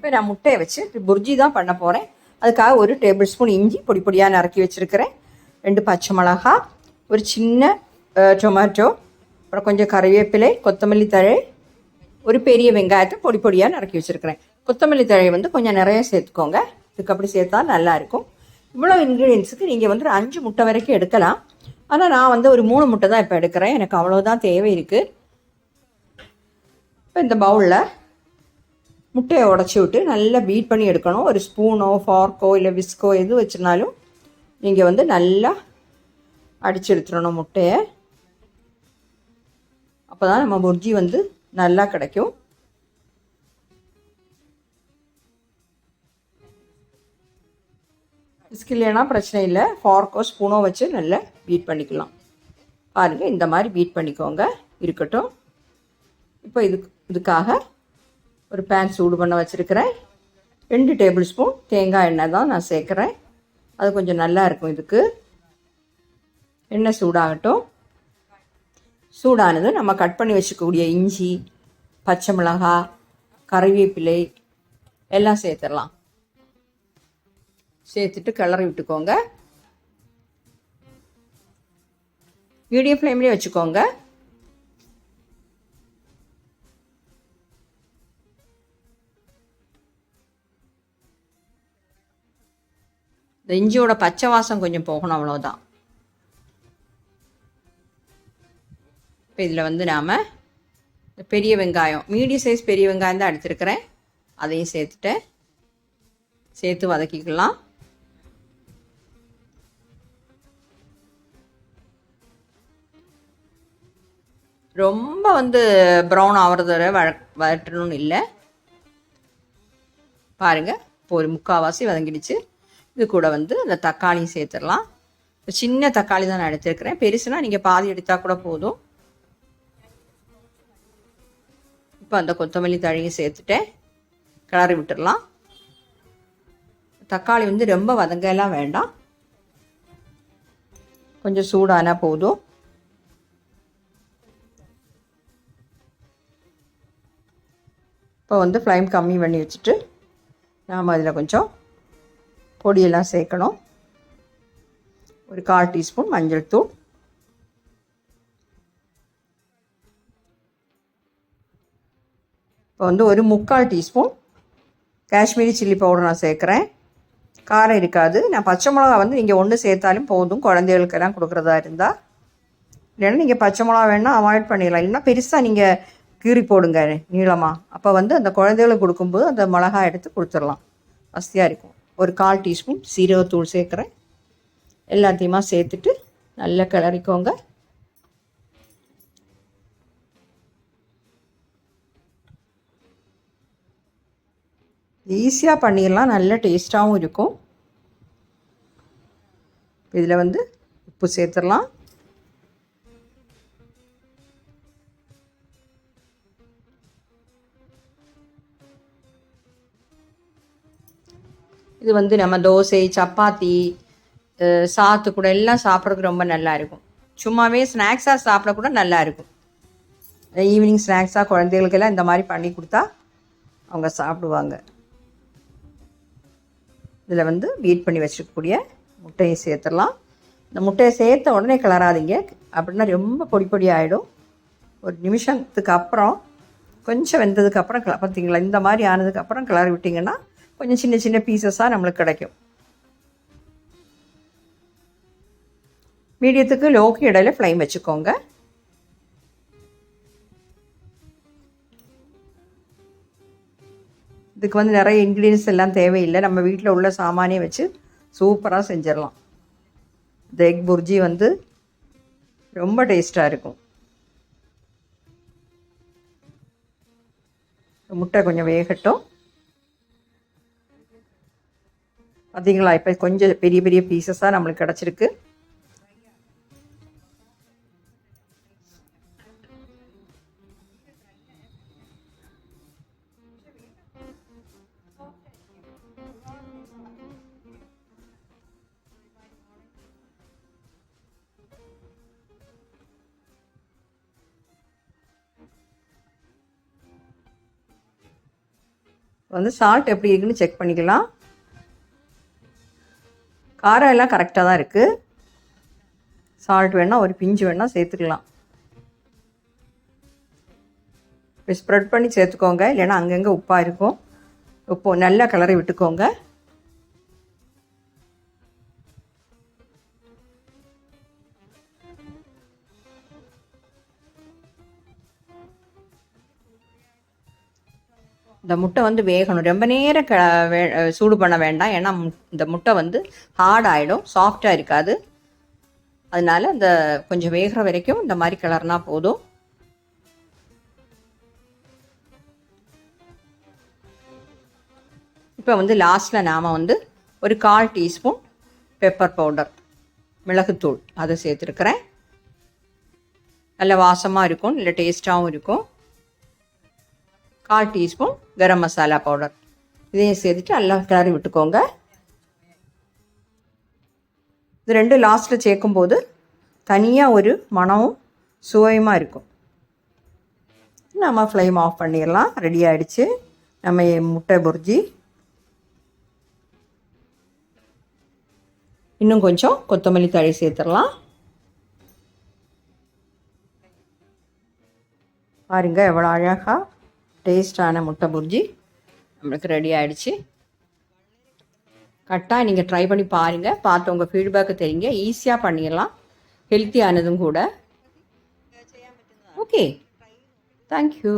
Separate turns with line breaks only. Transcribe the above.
இப்போ நான் முட்டையை வச்சு புர்ஜி தான் பண்ண போகிறேன் அதுக்காக ஒரு டேபிள் ஸ்பூன் இஞ்சி பொடி பொடியாக நறுக்கி வச்சுருக்கிறேன். ரெண்டு பச்சை மிளகா ஒரு சின்ன டொமேட்டோ அப்புறம் கொஞ்சம் கறிவேப்பிலை கொத்தமல்லி தழை ஒரு பெரிய வெங்காயத்தை பொடி பொடியாக நறுக்கி வச்சுருக்கிறேன். கொத்தமல்லி தழையை வந்து கொஞ்சம் நிறைய சேர்த்துக்கோங்க. இதுக்கு அப்படி சேர்த்தா நல்லாயிருக்கும் இவ்வளோ இன்க்ரீடியன்ஸுக்கு நீங்கள் வந்து ஒரு அஞ்சு முட்டை வரைக்கும் எடுக்கலாம். ஆனால் நான் வந்து ஒரு மூணு முட்டை தான் இப்போ எடுக்கிறேன். எனக்கு அவ்வளோதான் தேவை இருக்குது இப்போ இந்த பவுலில் முட்டையை உடச்சி விட்டு நல்லா பீட் பண்ணி எடுக்கணும். ஒரு ஸ்பூனோ ஃபார்க்கோ இல்லை விஸ்கோ எது வச்சுருந்தாலும் நீங்கள் வந்து நல்லா அடிச்சு எடுத்துடணும் முட்டையை. அப்போ தான் நம்ம புர்ஜி வந்து நல்லா கிடைக்கும். விஸ்க் இல்லைன்னா பிரச்சனை இல்லை. ஃபார்க்கோ ஸ்பூனோ வச்சு நல்லா பீட் பண்ணிக்கலாம். பாருங்கள் இந்த மாதிரி பீட் பண்ணிக்கோங்க. இருக்கட்டும். இப்போ இதுக்கு இதுக்காக ஒரு பேன் சூடு பண்ண வச்சுருக்கிறேன். ரெண்டு டேபிள் ஸ்பூன் தேங்காய் எண்ணெய் தான் நான் சேர்க்குறேன். அது கொஞ்சம் நல்லா இருக்கும் இதுக்கு. எண்ணெய் சூடாகட்டும். சூடானது நம்ம கட் பண்ணி வச்சுக்கக்கூடிய இஞ்சி பச்சை மிளகாய் கறிவேப்பிலை எல்லாம் சேர்த்துடலாம். சேர்த்துட்டு கிளறி விட்டுக்கோங்க. மீடியம் ஃப்ளேம்லேயே வச்சுக்கோங்க. இந்த இஞ்சியோட பச்சை வாசம் கொஞ்சம் போகணும் அவ்வளோதான் இப்போ இதில் வந்து நாம் பெரிய வெங்காயம் மீடியம் சைஸ் பெரிய வெங்காயம் தான் எடுத்துருக்கிறேன். அதையும் சேர்த்துட்டேன் சேர்த்து வதக்கிக்கலாம். ரொம்ப வந்து ப்ரௌன் ஆகிறது வரை வழ வதட்டணும்னு இல்லை. பாருங்கள் இப்போ ஒரு முக்கால்வாசி வதங்கிடுச்சு. இது கூட வந்து அந்த தக்காளியும் சேர்த்துடலாம். சின்ன தக்காளி தான் நான் எடுத்துருக்கிறேன். பெருசுனா நீங்கள் பாதி எடுத்தால் கூட போதும். இப்போ அந்த கொத்தமல்லி தழையும் சேர்த்துட்டேன். கிளறி விட்டுடலாம். தக்காளி வந்து ரொம்ப வதங்கலாம் வேண்டாம். கொஞ்சம் சூடானா போதும். இப்போ வந்து ஃப்ளைம் கம்மி பண்ணி வச்சுட்டு நாம் அதில் கொஞ்சம் பொடியெல்லாம் சேர்க்கணும். ஒரு கால் டீஸ்பூன் மஞ்சள் தூள். இப்போ வந்து ஒரு முக்கால் டீஸ்பூன் காஷ்மீரி சில்லி பவுடர் நான் சேர்க்குறேன். காரம் இருக்காது. நான் பச்சை மிளகா வந்து நீங்கள் ஒன்று சேர்த்தாலும் போதும். குழந்தைகளுக்கெல்லாம் கொடுக்குறதா இருந்தால் இல்லைன்னா நீங்கள் பச்சை மிளகா வேணால் அவாய்ட் பண்ணிடலாம். இல்லைன்னா பெருசாக நீங்கள் கீறி போடுங்க நீளமாக அப்போ வந்து அந்த குழந்தைகளுக்கு கொடுக்கும்போது அந்த மிளகா எடுத்து கொடுத்துடலாம். வசதியாக இருக்கும். ஒரு கால் டீஸ்பூன் சீரகத்தூள் சேர்க்குறேன். எல்லாத்தையுமா சேர்த்துட்டு நல்லா கிளறிக்கோங்க. ஈஸியாக பண்ணிடலாம். நல்ல டேஸ்ட்டாகவும் இருக்கும். இதில் வந்து உப்பு சேர்த்துடலாம். இது வந்து நம்ம தோசை சப்பாத்தி சாத்து கூட எல்லாம் சாப்பிட்றதுக்கு ரொம்ப நல்லா இருக்கும். சும்மாவே ஸ்நாக்ஸாக சாப்பிட கூட நல்லா இருக்கும். ஈவினிங் ஸ்நாக்ஸாக குழந்தைகளுக்கெல்லாம் இந்த மாதிரி பண்ணி கொடுத்தா அவங்க சாப்பிடுவாங்க. இதில் வந்து பீட் பண்ணி வச்சுருக்கக்கூடிய முட்டையை சேர்த்துடலாம். இந்த முட்டையை சேர்த்த உடனே கிளறாதீங்க. அப்படின்னா ரொம்ப பொடி பொடி ஆகிடும் ஒரு நிமிஷத்துக்கு அப்புறம் கொஞ்சம் வெந்ததுக்கப்புறம் கிள பார்த்தீங்களா இந்த மாதிரி ஆனதுக்கப்புறம் கிளறி விட்டிங்கன்னா கொஞ்சம் சின்ன சின்ன பீசஸாக நம்மளுக்கு கிடைக்கும். மீடியத்துக்கு லோக்கு இடையில ஃப்ளைம் வச்சுக்கோங்க. இதுக்கு வந்து நிறைய இன்க்ரீடியன்ஸ் எல்லாம் தேவையில்லை. நம்ம வீட்டில் உள்ள சாமானியை வச்சு சூப்பராக செஞ்சிடலாம். இந்த எக் புர்ஜி வந்து ரொம்ப டேஸ்ட்டாக இருக்கும். முட்டை கொஞ்சம் வேகட்டும். பார்த்தீங்களா இப்போ கொஞ்சம் பெரிய பெரிய பீசஸாக நம்மளுக்கு கிடச்சிருக்கு. வந்து சால்ட் எப்படி இருக்குன்னு செக் பண்ணிக்கலாம். காரம் எல்லாம் கரெக்டாக தான் இருக்குது சால்ட் வேணால் ஒரு பிஞ்சு வேணால் சேர்த்துக்கலாம். இப்போ ஸ்ப்ரெட் பண்ணி சேர்த்துக்கோங்க. இல்லைன்னா அங்கங்கே உப்பாக இருக்கும். உப்பு நல்லா கிளறி விட்டுக்கோங்க. இந்த முட்டை வந்து வேகணும். ரொம்ப நேரம் க வே சூடு பண்ண வேண்டாம். ஏன்னா மு- இந்த முட்டை வந்து ஹார்ட் ஆகிடும் சாஃப்டாக இருக்காது. அதனால இந்த கொஞ்சம் வேகிற வரைக்கும் இந்த மாதிரி கிளறினா போதும். இப்போ வந்து லாஸ்ட்டில் நாம் வந்து ஒரு கால் டீஸ்பூன் பெப்பர் பவுடர் மிளகுத்தூள் அதை சேர்த்துருக்குறேன். நல்ல வாசமாக இருக்கும் இல்லை டேஸ்ட்டாகவும் இருக்கும். கால் டீஸ்பூன் கரம் மசாலா பவுடர். இதையும் சேர்த்துட்டு நல்லா கிளறி விட்டுக்கோங்க. இது ரெண்டும் லாஸ்ட்டில் சேர்க்கும்போது தனியாக ஒரு மனமும் சுவையுமாக இருக்கும். நம்ம ஃப்ளேம் ஆஃப் பண்ணிடலாம். ரெடி ஆகிடுச்சு நம்ம முட்டை பொறிஞ்சி. இன்னும் கொஞ்சம் கொத்தமல்லி தழை சேர்த்துடலாம். பாருங்க எவ்வளோ அழகாக டேஸ்டான முட்டை புர்ஜி நம்மளுக்கு ரெடி ஆயிடுச்சு. கரெக்டாக நீங்கள் ட்ரை பண்ணி பாருங்கள் பார்த்து உங்கள் ஃபீட்பேக்கை தெரியுங்க. ஈஸியாக பண்ணிடலாம். ஹெல்த்தியானதும் கூட. Okay thank you